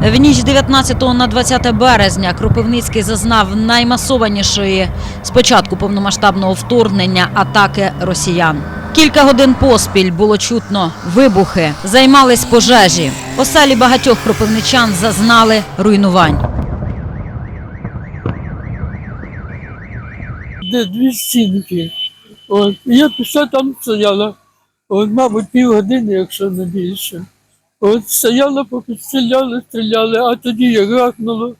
В ніч з 19 на 20 березня Кропивницький зазнав наймасованішої з початку повномасштабного вторгнення атаки росіян. Кілька годин поспіль було чутно вибухи, займались пожежі. Оселі багатьох кропивничан зазнали руйнувань. де дві стінки. От. Я пішла там стояла. От, мабуть, півгодини, якщо не більше. От стояла, поки стріляли, стріляли, а тоді як гахнуло.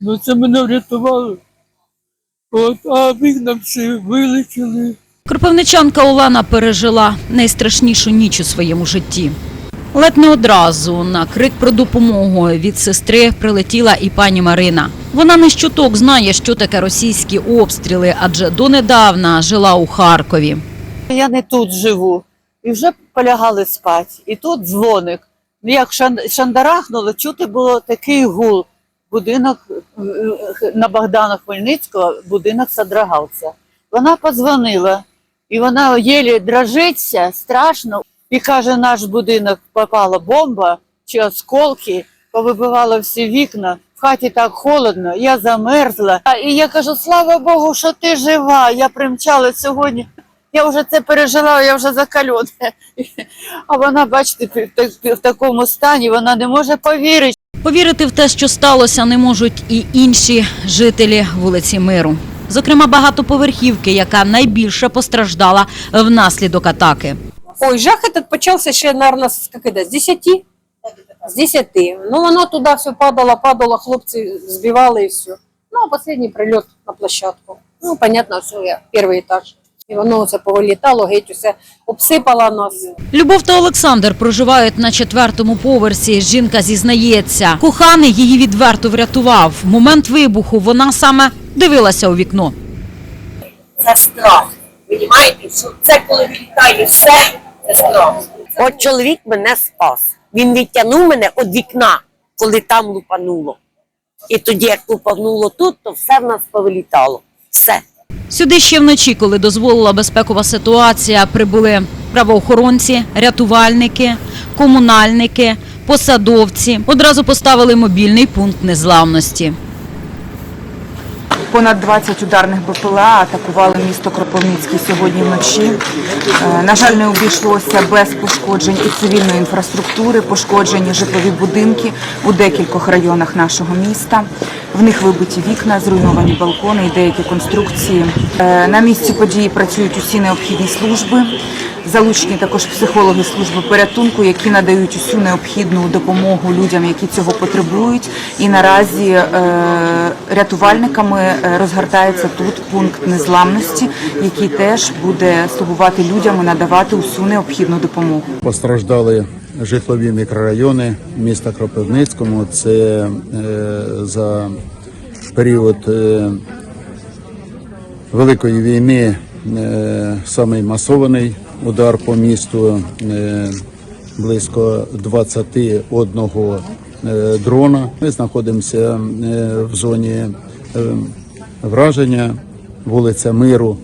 Ну це мене врятувало. От, а вікна всі вилетіли. Кропивничанка Олена пережила найстрашнішу ніч у своєму житті. Ледь не одразу на крик про допомогу від сестри прилетіла і пані Марина. Вона не щуток знає, що таке російські обстріли, адже донедавна жила у Харкові. Я не тут живу. І вже полягали спати. І тут дзвоник. Ну, Як шан- шандарахнуло, чути було такий гул. Будинок е, е, на Богдана Хмельницького, будинок содрогався. Вона подзвонила, і вона єлі дрожиться, страшно. І каже, наш будинок попала бомба чи осколки, повибивало всі вікна. В хаті так холодно, я замерзла. І я кажу, слава Богу, що ти жива. Я примчала сьогодні. Я вже це пережила, я вже закальона. А вона, бачите, в в такому стані, вона не може повірити. Повірити в те, що сталося, не можуть і інші жителі вулиці Миру. Зокрема, багатоповерхівки, яка найбільше постраждала внаслідок атаки. Ой, жах этот почався ще, наверное, з, как это, з 10? З 10. Ну, воно туди все падало, падало, хлопці збивали і все. Ну, а останній прильот на площадку. Ну, понятно, все, я перший етаж. І воно це повилітало, геть усе обсипало нас. Любов та Олександр проживають на четвертому поверсі. Жінка зізнається, коханий її відверто врятував. В момент вибуху вона саме дивилася у вікно. це страх. Понімаєте, що це коли вилітає все, це страх. От чоловік мене спас. Він відтягнув мене від вікна, коли там лупануло. І тоді, як лупануло тут, то все в нас повилітало. Сюди ще вночі, коли дозволила безпекова ситуація, прибули правоохоронці, рятувальники, комунальники, посадовці. Одразу поставили мобільний пункт незламності. Понад 20 ударних БПЛА атакували місто Кропивницький сьогодні вночі. Е, На жаль, не обійшлося без пошкоджень і цивільної інфраструктури, пошкоджені житлові будинки у декількох районах нашого міста. В них вибиті вікна, зруйновані балкони і деякі конструкції. Е, На місці події працюють усі необхідні служби. Залучені також психологи служби порятунку, які надають усю необхідну допомогу людям, які цього потребують. І наразі е, рятувальниками розгортається тут пункт незламності, який теж буде слугувати людям і надавати усю необхідну допомогу. Постраждали житлові мікрорайони міста Кропивницькому. Це е, за період е, Великої війни е, самий масований удар по місту. Близько 21 е, дрона. Ми знаходимося в зоні враження, вулиця Миру,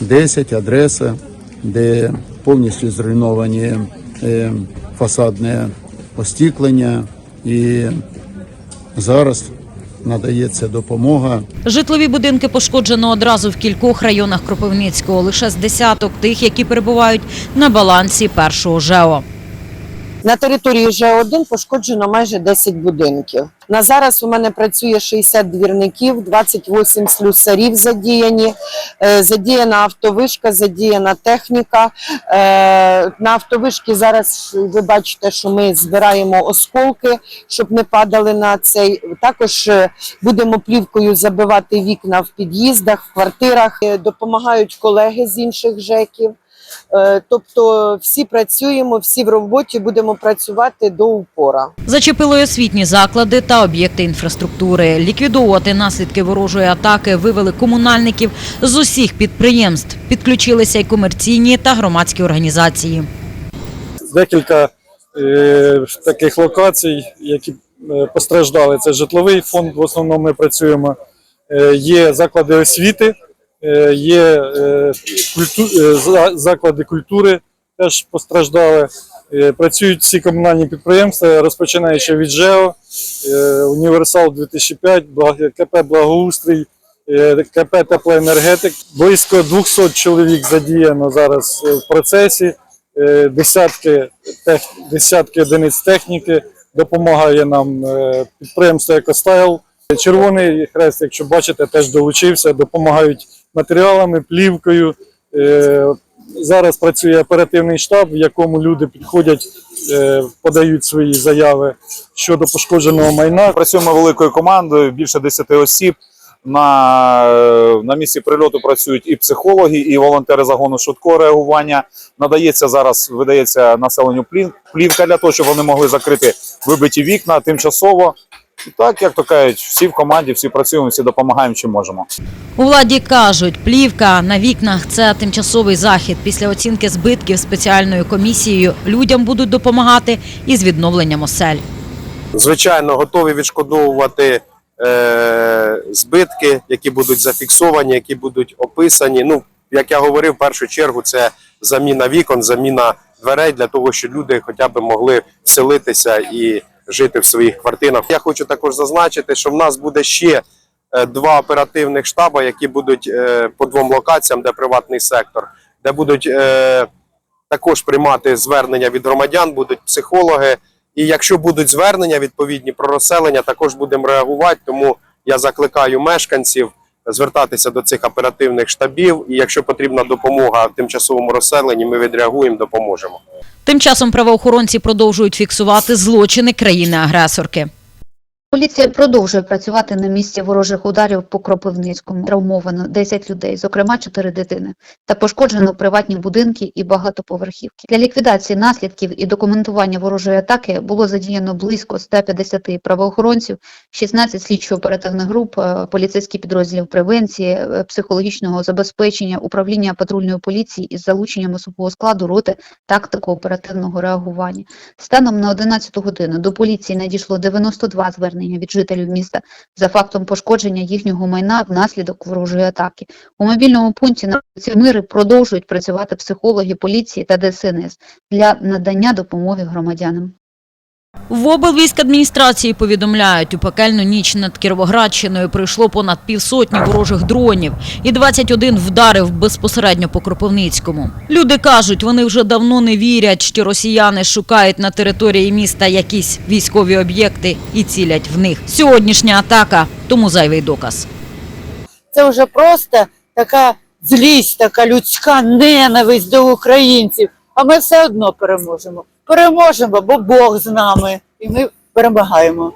10, адреса, де повністю зруйновані е, фасадне остіклення. І зараз надається допомога. Житлові будинки пошкоджено одразу в кількох районах Кропивницького, лише з десяток тих, які перебувають на балансі першого ЖЕО. На території Ж1 пошкоджено майже 10 будинків. На зараз у мене працює 60 двірників, 28 слюсарів задіяні, е, задіяна автовишка, задіяна техніка. Е, На автовишки зараз ви бачите, що ми збираємо осколки, щоб не падали на цей. Також е, будемо плівкою забивати вікна в під'їздах, в квартирах. Допомагають колеги з інших ЖЕКів. Е, Тобто всі працюємо, всі в роботі будемо працювати до упора. Зачепили освітні заклади та об'єкти інфраструктури. Ліквідовувати наслідки ворожої атаки вивели комунальників з усіх підприємств. Підключилися й комерційні та громадські організації. декілька е, таких локацій, які е, постраждали. Це житловий фонд, в основному ми працюємо. Е, є заклади освіти, є е, е, заклади культури, теж постраждали. Е, Працюють всі комунальні підприємства, розпочинаючи від ЖЕО, е, Універсал 2005, КП Благоустрій, е, КП Теплоенергетик. Близько 200 чоловік задіяно зараз е, в процесі. Е, Десятки, тех, десятки одиниць техніки допомагає нам е, підприємство «Екостайл». Червоний хрест, якщо бачите, теж долучився, допомагають матеріалами, плівкою. Е, Зараз працює оперативний штаб, в якому люди підходять, е, подають свої заяви щодо пошкодженого майна. Працюємо великою командою, більше 10 осіб. На, е, на місці прильоту працюють і психологи, і волонтери загону швидкого реагування. Надається зараз, видається населенню плівка для того, щоб вони могли закрити вибиті вікна тимчасово. І так, як то кажуть, всі в команді, всі працюємо, всі допомагаємо, чим можемо. У владі кажуть, плівка на вікнах це тимчасовий захід. Після оцінки збитків спеціальною комісією людям будуть допомагати із відновленням осель. звичайно, готові відшкодовувати е, збитки, які будуть зафіксовані, які будуть описані. Ну, як я говорив, в першу чергу це заміна вікон, заміна дверей для того, щоб люди хоча б могли вселитися і жити в своїх квартирах. Я хочу також зазначити, що в нас буде ще е, два оперативних штаби, які будуть е, по двом локаціям, де приватний сектор, де будуть е, також приймати звернення від громадян, будуть психологи. І якщо будуть звернення відповідні про розселення, також будемо реагувати. Тому я закликаю мешканців звертатися до цих оперативних штабів. І якщо потрібна допомога в тимчасовому розселенні, ми відреагуємо, допоможемо. Тим часом правоохоронці продовжують фіксувати злочини країни-агресорки. Поліція продовжує працювати на місці ворожих ударів по Кропивницькому. Травмовано 10 людей, зокрема 4 дитини, та пошкоджено приватні будинки і багатоповерхівки. Для ліквідації наслідків і документування ворожої атаки було задіяно близько 150 правоохоронців, 16 слідчо-оперативних груп, е, поліцейські підрозділів превенції, е, психологічного забезпечення, управління патрульної поліції із залученням особового складу роти тактико-оперативного реагування. Станом на 11 годину до поліції надійшло 92 звернення від жителів міста за фактом пошкодження їхнього майна внаслідок ворожої атаки. У мобільному пункті на ці Мири продовжують працювати психологи поліції та ДСНС для надання допомоги громадянам. В облвійськадміністрації повідомляють, у пекельну ніч над Кіровоградщиною прийшло понад півсотні ворожих дронів і 21 вдарив безпосередньо по Кропивницькому. Люди кажуть, вони вже давно не вірять, що росіяни шукають на території міста якісь військові об'єкти і цілять в них. Сьогоднішня атака тому зайвий доказ. Це вже просто така злість, така людська ненависть до українців. А ми все одно переможемо. Переможемо, бо Бог з нами, і ми перемагаємо.